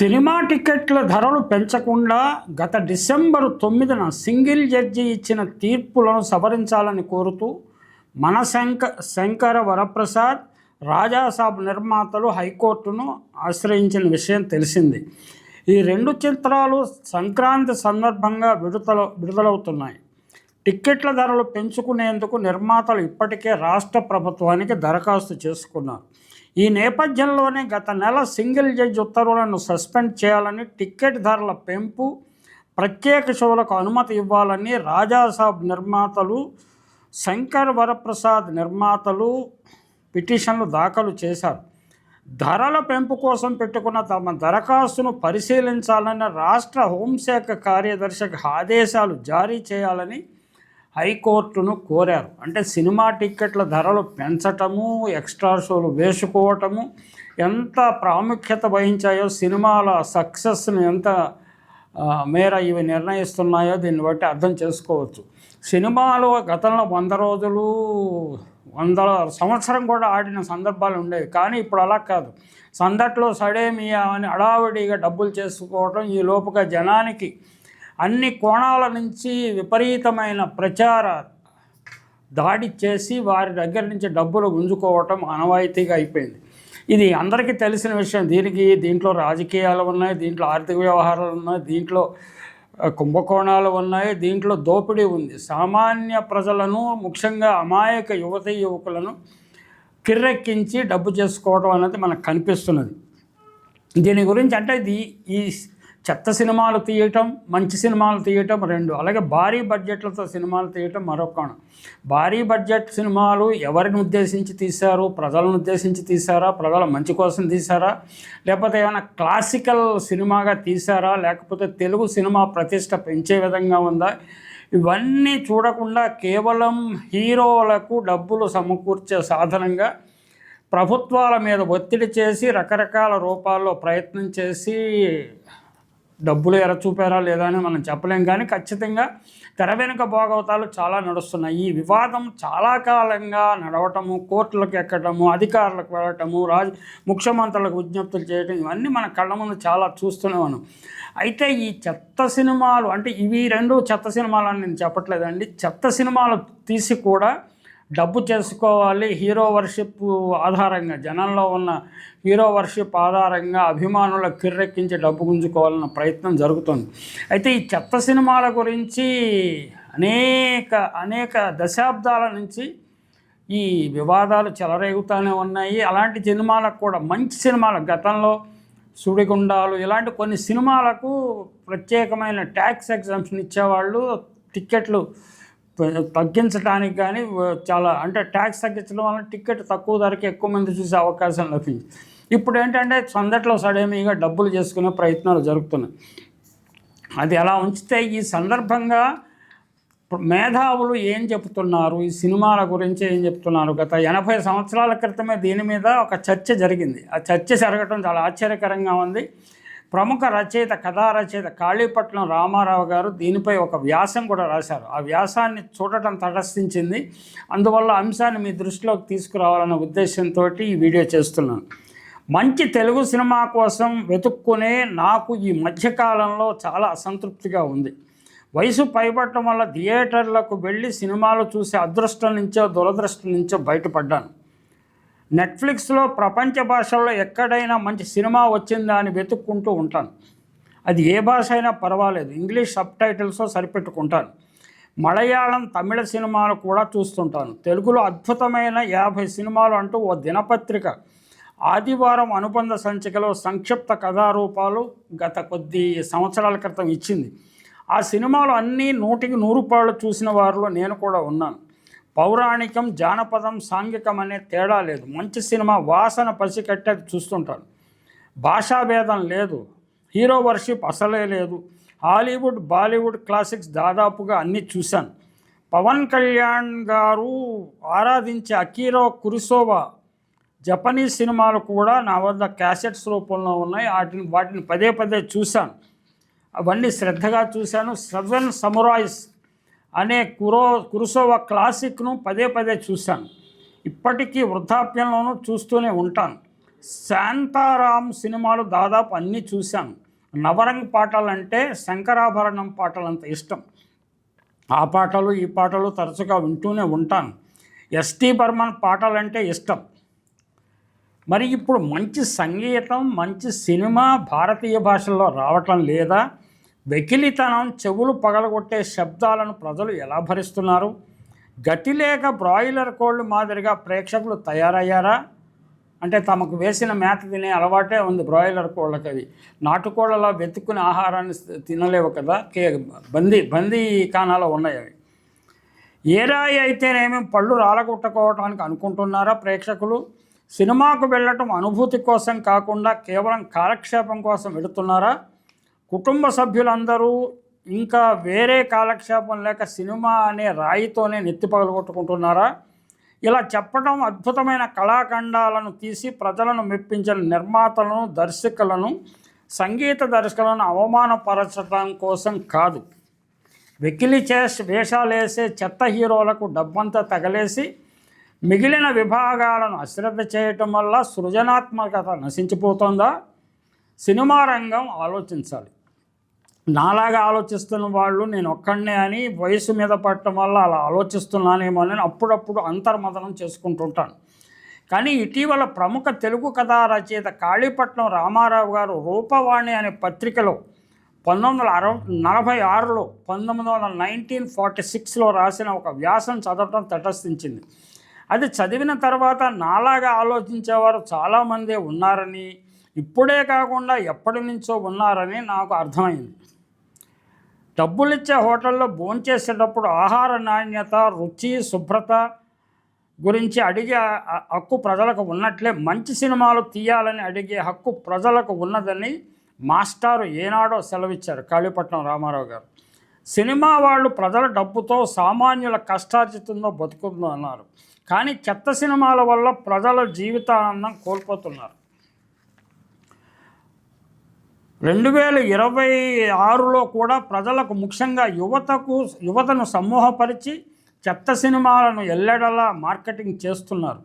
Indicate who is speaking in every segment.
Speaker 1: Cinema టికెట్ల ధరలు పెంచకుండా గత డిసెంబర్ తొమ్మిదిన సింగిల్ జడ్జి ఇచ్చిన తీర్పులను సవరించాలని కోరుతూ మన శంక శంకర వరప్రసాద్ రాజాసాబ్ నిర్మాతలు హైకోర్టును ఆశ్రయించిన విషయం తెలిసింది. ఈ రెండు చిత్రాలు సంక్రాంతి సందర్భంగా విడుదల విడుదలవుతున్నాయి. టిక్కెట్ల ధరలు పెంచుకునేందుకు నిర్మాతలు ఇప్పటికే రాష్ట్ర ప్రభుత్వానికి దరఖాస్తు చేసుకున్నారు. ఈ నేపథ్యంలోనే గత నెల సింగిల్ జడ్జి ఉత్తర్వులను సస్పెండ్ చేయాలని టిక్కెట్ ధరల పెంపు ప్రత్యేక షోలకు అనుమతి ఇవ్వాలని రాజాసాబ్ నిర్మాతలు శంకర్ వరప్రసాద్ నిర్మాతలు పిటిషన్లు దాఖలు చేశారు. ధరల పెంపు కోసం పెట్టుకున్న తమ దరఖాస్తును పరిశీలించాలని రాష్ట్ర హోంశాఖ కార్యదర్శికి ఆదేశాలు జారీ చేయాలని హైకోర్టును కోరారు. అంటే సినిమా టిక్కెట్ల ధరలు పెంచటము ఎక్స్ట్రా షోలు వేసుకోవటము ఎంత ప్రాముఖ్యత వహించాయో సినిమాల సక్సెస్ను ఎంత మేర ఇవి నిర్ణయిస్తున్నాయో దీన్ని బట్టి అర్థం చేసుకోవచ్చు. సినిమాలు గతంలో వంద రోజులు వంద సంవత్సరం కూడా ఆడిన సందర్భాలు ఉండేవి. కానీ ఇప్పుడు అలా కాదు. సందట్లో సడేమియా అని అడావిడిగా డబ్బులు చేసుకోవటం ఈ లోపుగా జనానికి అన్ని కోణాల నుంచి విపరీతమైన ప్రచార దాడి చేసి వారి దగ్గర నుంచి డబ్బులు గుంజుకోవటం అనవాయితీగా అయిపోయింది. ఇది అందరికీ తెలిసిన విషయం. దీనికి దీంట్లో రాజకీయాలు ఉన్నాయి దీంట్లో ఆర్థిక వ్యవహారాలు ఉన్నాయి దీంట్లో కుంభకోణాలు ఉన్నాయి దీంట్లో దోపిడీ ఉంది. సామాన్య ప్రజలను ముఖ్యంగా అమాయక యువతీ యువకులను కిర్రెక్కించి డబ్బు చేసుకోవడం అనేది మనకు కనిపిస్తున్నది. దీని గురించి అంటే ఇది ఈ చెత్త సినిమాలు తీయటం మంచి సినిమాలు తీయటం రెండు. అలాగే భారీ బడ్జెట్లతో సినిమాలు తీయటం మరొక కోణం. భారీ బడ్జెట్ సినిమాలు ఎవరిని ఉద్దేశించి తీశారు ప్రజలను ఉద్దేశించి తీశారా ప్రజల మంచి కోసం తీశారా లేకపోతే ఏమైనా క్లాసికల్ సినిమాగా తీశారా లేకపోతే తెలుగు సినిమా ప్రతిష్ట పెంచే విధంగా ఉందా? ఇవన్నీ చూడకుండా కేవలం హీరోలకు డబ్బులు సమకూర్చే సాధనంగా ప్రభుత్వాల మీద ఒత్తిడి చేసి రకరకాల రూపాల్లో ప్రయత్నం చేసి డబ్బులు ఎర చూపారా లేదా అని మనం చెప్పలేం. కానీ ఖచ్చితంగా తెర వెనుక భోగవతాలు చాలా నడుస్తున్నాయి. ఈ వివాదం చాలా కాలంగా నడవటము కోర్టులకు ఎక్కడము అధికారులకు వెళ్ళటము రాజ ముఖ్యమంత్రులకు విజ్ఞప్తులు చేయటం ఇవన్నీ మన కళ్ళ ముందు చాలా చూస్తూనే ఉన్నాం. అయితే ఈ చెత్త సినిమాలు అంటే ఇవి రెండు చెత్త సినిమాలు అని నేను చెప్పట్లేదండి. చెత్త సినిమాలు తీసి కూడా డబ్బు చేసుకోవాలి హీరో వర్షిప్ ఆధారంగా జనంలో ఉన్న హీరో వర్షిప్ ఆధారంగా అభిమానుల కిర్రెక్కించి డబ్బు గుంజుకోవాలన్న ప్రయత్నం జరుగుతుంది. అయితే ఈ చెత్త సినిమాల గురించి అనేక అనేక దశాబ్దాల నుంచి ఈ వివాదాలు చెలరేగుతూనే ఉన్నాయి. అలాంటి సినిమాలకు కూడా మంచి సినిమాలు గతంలో సుడిగుండాలు ఇలాంటి కొన్ని సినిమాలకు ప్రత్యేకమైన ట్యాక్స్ ఎగ్జామ్షన్ ఇచ్చేవాళ్ళు టిక్కెట్లు తగ్గించడానికి కానీ చాలా అంటే ట్యాక్స్ తగ్గించడం వల్ల టికెట్ తక్కువ ధరకి ఎక్కువ మంది చూసే అవకాశం లభించింది. ఇప్పుడు ఏంటంటే సందట్లో సడేమీగా డబ్బులు చేసుకునే ప్రయత్నాలు జరుగుతున్నాయి. అది అలా ఉంచితే ఈ సందర్భంగా మేధావులు ఏం చెప్తున్నారు? ఈ సినిమాల గురించి ఏం చెప్తున్నారు? గత ఎనభై సంవత్సరాల క్రితమే దీని మీద ఒక చర్చ జరిగింది. ఆ చర్చ జరగటం చాలా ఆశ్చర్యకరంగా ఉంది. ప్రముఖ రచయిత కథా రచయిత కాళీపట్నం రామారావు గారు దీనిపై ఒక వ్యాసం కూడా రాశారు. ఆ వ్యాసాన్ని చూడటం తటస్థించింది. అందువల్ల అంశాన్ని మీ దృష్టిలోకి తీసుకురావాలన్న ఉద్దేశంతో ఈ వీడియో చేస్తున్నాను. మంచి తెలుగు సినిమా కోసం వెతుక్కునే నాకు ఈ మధ్యకాలంలో చాలా అసంతృప్తిగా ఉంది. వయసు పైపడటం వల్ల థియేటర్లకు వెళ్ళి సినిమాలు చూసే అదృష్టం నుంచో దురదృష్టం నుంచో బయటపడ్డాను. నెట్ఫ్లిక్స్లో ప్రపంచ భాషల్లో ఎక్కడైనా మంచి సినిమా వచ్చిందా అని వెతుక్కుంటూ ఉంటాను. అది ఏ భాష అయినా పర్వాలేదు. ఇంగ్లీష్ సబ్ టైటిల్స్తో సరిపెట్టుకుంటాను. మలయాళం తమిళ సినిమాలు కూడా చూస్తుంటాను. తెలుగులో అద్భుతమైన యాభై సినిమాలు అంటూ ఓ దినపత్రిక. ఆదివారం అనుబంధ సంచికలో సంక్షిప్త కథారూపాలు గత కొద్ది సంవత్సరాల క్రితం ఇచ్చింది. ఆ సినిమాలు అన్నీ నూటికి నూరు పాళ్ళు చూసిన వారిలో నేను కూడా ఉన్నాను. పౌరాణికం జానపదం సాంఘికం అనే తేడా లేదు. మంచి సినిమా వాసన పసికట్టే చూస్తుంటాను భాషాభేదం లేదు. హీరో వర్షిప్ అసలే లేదు. హాలీవుడ్ బాలీవుడ్ క్లాసిక్స్ దాదాపుగా అన్నీ చూశాను. పవన్ కళ్యాణ్ గారు ఆరాధించే అకీరో కురిసోవా జపనీస్ సినిమాలు కూడా నా వద్ద క్యాసెట్స్ రూపంలో ఉన్నాయి. వాటిని వాటిని పదే పదే చూశాను. అవన్నీ శ్రద్ధగా చూశాను. సెవెన్ సమురాయిస్ అనే కురో కురుసోవ క్లాసిక్ను పదే పదే చూశాను. ఇప్పటికీ వృద్ధాప్యంలోనూ చూస్తూనే ఉంటాను. శాంతారాం సినిమాలు దాదాపు అన్నీ చూశాను. నవరంగ్ పాటలంటే శంకరాభరణం పాటలంత ఇష్టం. ఆ పాటలు ఈ పాటలు తరచుగా వింటూనే ఉంటాను. ఎస్టీ బర్మన్ పాటలంటే ఇష్టం. మరి ఇప్పుడు మంచి సంగీతం మంచి సినిమా భారతీయ భాషల్లో రావటం లేదా? వెకిలితనం చెవులు పగలగొట్టే శబ్దాలను ప్రజలు ఎలా భరిస్తున్నారు? గతి లేక బ్రాయిలర్ కోళ్ళు మాదిరిగా ప్రేక్షకులు తయారయ్యారా? అంటే తమకు వేసిన మేత తినే అలవాటే ఉంది బ్రాయిలర్ కోళ్ళకి అది నాటుకోళ్ళలా వెతుక్కుని ఆహారాన్ని తినలేవు కదా? కే బందీ బందీ కానాలో ఉన్నాయి అవి. ఏ రాయి అయితేనేమి పళ్ళు రాలగొట్టుకోవడానికి అనుకుంటున్నారా ప్రేక్షకులు? సినిమాకు వెళ్ళటం అనుభూతి కోసం కాకుండా కేవలం కాలక్షేపం కోసం వెళుతున్నారా? కుటుంబ సభ్యులందరూ ఇంకా వేరే కాలక్షేపం లేక సినిమా అనే రాయితోనే నెత్తి పగలగొట్టుకుంటున్నారా? ఇలా చెప్పడం అద్భుతమైన కళాఖండాలను తీసి ప్రజలను మెప్పించిన నిర్మాతలను దర్శకులను సంగీత దర్శకులను అవమానపరచడం కోసం కాదు. వెకిలి చేసి వేషాలేసే చెత్త హీరోలకు డబ్బంతా తగలేసి మిగిలిన విభాగాలను అశ్రద్ధ చేయటం వల్ల సృజనాత్మకత నశించిపోతుందా? సినిమా రంగం ఆలోచించాలి. నాలాగా ఆలోచిస్తున్న వాళ్ళు నేను ఒక్కడనే అని వయసు మీద పడటం వల్ల అలా ఆలోచిస్తున్నానేమో అని అప్పుడప్పుడు అంతర్మదనం చేసుకుంటుంటాను. కానీ ఇటీవల ప్రముఖ తెలుగు కథా రచయిత కాళీపట్నం రామారావు గారు రూపవాణి అనే పత్రికలో పంతొమ్మిది వందల అరవై నలభై ఆరులో పంతొమ్మిది వందల నైన్టీన్ ఫార్టీ సిక్స్లో రాసిన ఒక వ్యాసం చదవటం తటస్థించింది. అది చదివిన తర్వాత నాలాగా ఆలోచించేవారు చాలామందే ఉన్నారని ఇప్పుడే కాకుండా ఎప్పటి నుంచో ఉన్నారని నాకు అర్థమైంది. డబ్బులిచ్చే హోటల్లో భోంచేసేటప్పుడు ఆహార నాణ్యత రుచి శుభ్రత గురించి అడిగే హక్కు ప్రజలకు ఉన్నట్లే మంచి సినిమాలు తీయాలని అడిగే హక్కు ప్రజలకు ఉన్నదని మాస్టారు ఏనాడో సెలవిచ్చారు కాళీపట్నం రామారావు గారు. సినిమా వాళ్ళు ప్రజల డబ్బుతో సామాన్యుల కష్టార్జితంలో బతుకుతుందో అన్నారు కానీ చెత్త సినిమాల వల్ల ప్రజల జీవితానందం కోల్పోతున్నారు. రెండు వేల ఇరవై ఆరులో కూడా ప్రజలకు ముఖ్యంగా యువతకు యువతను సమూహపరిచి చెత్త సినిమాలను ఎల్లెడలా మార్కెటింగ్ చేస్తున్నారు.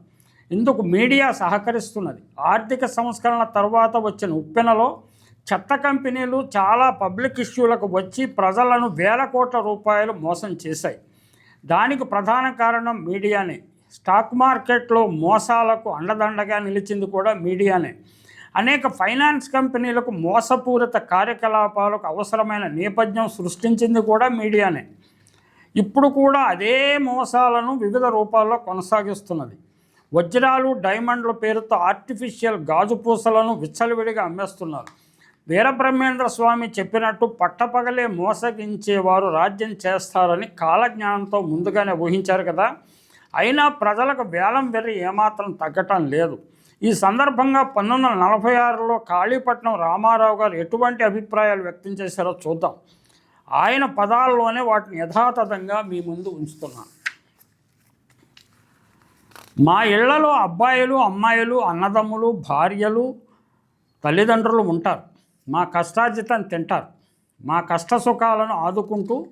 Speaker 1: ఇందుకు మీడియా సహకరిస్తున్నది. ఆర్థిక సంస్కరణ తర్వాత వచ్చిన ఉప్పెనలో చెత్త కంపెనీలు చాలా పబ్లిక్ ఇష్యూలకు వచ్చి ప్రజలను వేల కోట్ల రూపాయలు మోసం చేశాయి. దానికి ప్రధాన కారణం మీడియానే. స్టాక్ మార్కెట్లో మోసాలకు అండదండగా నిలిచింది కూడా మీడియానే. అనేక ఫైనాన్స్ కంపెనీలకు మోసపూరిత కార్యకలాపాలకు అవసరమైన నేపథ్యం సృష్టించింది కూడా మీడియానే. ఇప్పుడు కూడా అదే మోసాలను వివిధ రూపాల్లో కొనసాగిస్తున్నది. వజ్రాలు డైమండ్ల పేరుతో ఆర్టిఫిషియల్ గాజు పూసలను విచ్చలవిడిగా అమ్మేస్తున్నారు. వీరబ్రహ్మేంద్ర స్వామి చెప్పినట్టు పట్టపగలే మోసగించేవారు రాజ్యం చేస్తారని కాలజ్ఞానంతో ముందుగానే ఊహించారు కదా. అయినా ప్రజలకు వేలం వెర్రి ఏమాత్రం తగ్గటం లేదు. ఈ సందర్భంగా పంతొమ్మిది వందల నలభై ఆరులో కాళీపట్నం రామారావు గారు ఎటువంటి అభిప్రాయాలు వ్యక్తం చేశారో చూద్దాం. ఆయన పదాల్లోనే వాటిని యథాతథంగా మీ ముందు ఉంచుతున్నాను. మా ఇళ్ళలో అబ్బాయిలు అమ్మాయిలు అన్నదమ్ములు భార్యలు తల్లిదండ్రులు ఉంటారు. మా కష్టార్జితం తింటారు. మా కష్ట సుఖాలను ఆదుకుంటూ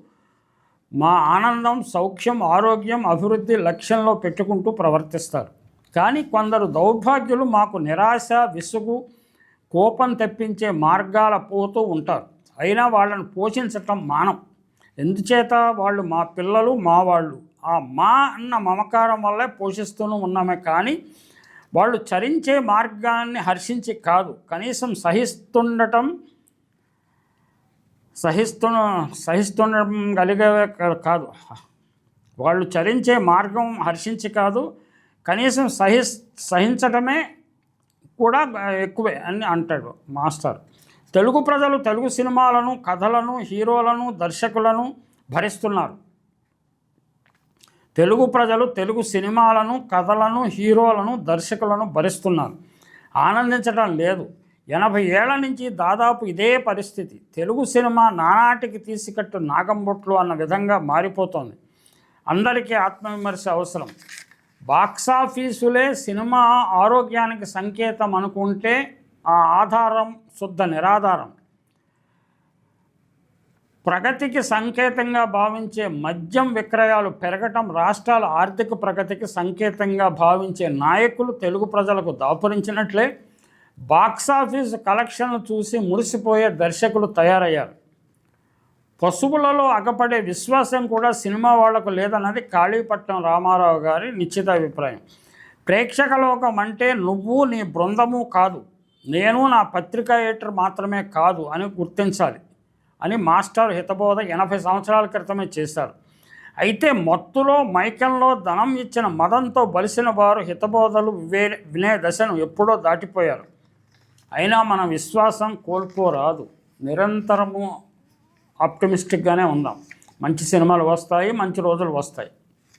Speaker 1: మా ఆనందం సౌఖ్యం ఆరోగ్యం అభివృద్ధి లక్ష్యంలో పెట్టుకుంటూ ప్రవర్తిస్తారు. కానీ కొందరు దౌర్భాగ్యులు మాకు నిరాశ విసుగు కోపం తెప్పించే మార్గాల పోతూ ఉంటారు. అయినా వాళ్ళని పోషించటం మానం. ఎందుచేత? వాళ్ళు మా పిల్లలు మా వాళ్ళు. ఆ మా అన్న మమకారం వల్లే పోషిస్తూనే ఉన్నామే కానీ వాళ్ళు చరించే మార్గాన్ని హర్షించి కాదు. కనీసం సహిస్తుండటం సహిస్తు సహిస్తుండడం కలిగే కాదు. వాళ్ళు చరించే మార్గం హర్షించి కాదు. కనీసం సహి సహించటమే కూడా ఎక్కువే అని అంటాడు మాస్టర్. తెలుగు ప్రజలు తెలుగు సినిమాలను కథలను హీరోలను దర్శకులను భరిస్తున్నారు. తెలుగు ప్రజలు తెలుగు సినిమాలను కథలను హీరోలను దర్శకులను భరిస్తున్నారు. ఆనందించడం లేదు. ఎనభై ఏళ్ళ నుంచి దాదాపు ఇదే పరిస్థితి. తెలుగు సినిమా నానాటికి తీసికట్టు నాగంబొట్లు అన్న విధంగా మారిపోతోంది. అందరికీ ఆత్మవిమర్శ అవసరం. బాక్సాఫీసులే సినిమా ఆరోగ్యానికి సంకేతం అనుకుంటే ఆ ఆధారం శుద్ధ నిరాధారం. ప్రగతికి సంకేతంగా భావించే మద్యం విక్రయాలు పెరగటం రాష్ట్రాల ఆర్థిక ప్రగతికి సంకేతంగా భావించే నాయకులు తెలుగు ప్రజలకు దాపురించినట్లే బాక్సాఫీస్ కలెక్షన్లు చూసి మురిసిపోయే దర్శకులు తయారయ్యారు. పశువులలో అగపడే విశ్వాసం కూడా సినిమా వాళ్ళకు లేదన్నది కాళీపట్నం రామారావు గారి నిశ్చిత అభిప్రాయం. ప్రేక్షక లోకం అంటే నువ్వు నీ బృందము కాదు. నేను నా పత్రికా ఎడిటర్ మాత్రమే కాదు అని గుర్తించాలి అని మాస్టర్ హితబోధ ఎనభై సంవత్సరాల క్రితమే చేశారు. అయితే మత్తులో మైకంలో ధనం ఇచ్చిన మదంతో బలిసిన వారు హితబోధలు వివే వినే దశను ఎప్పుడో దాటిపోయారు. అయినా మన విశ్వాసం కోల్పోరాదు. నిరంతరము ఆప్టమిస్టిక్గానే ఉందాం. మంచి సినిమాలు వస్తాయి మంచి రోజులు వస్తాయి.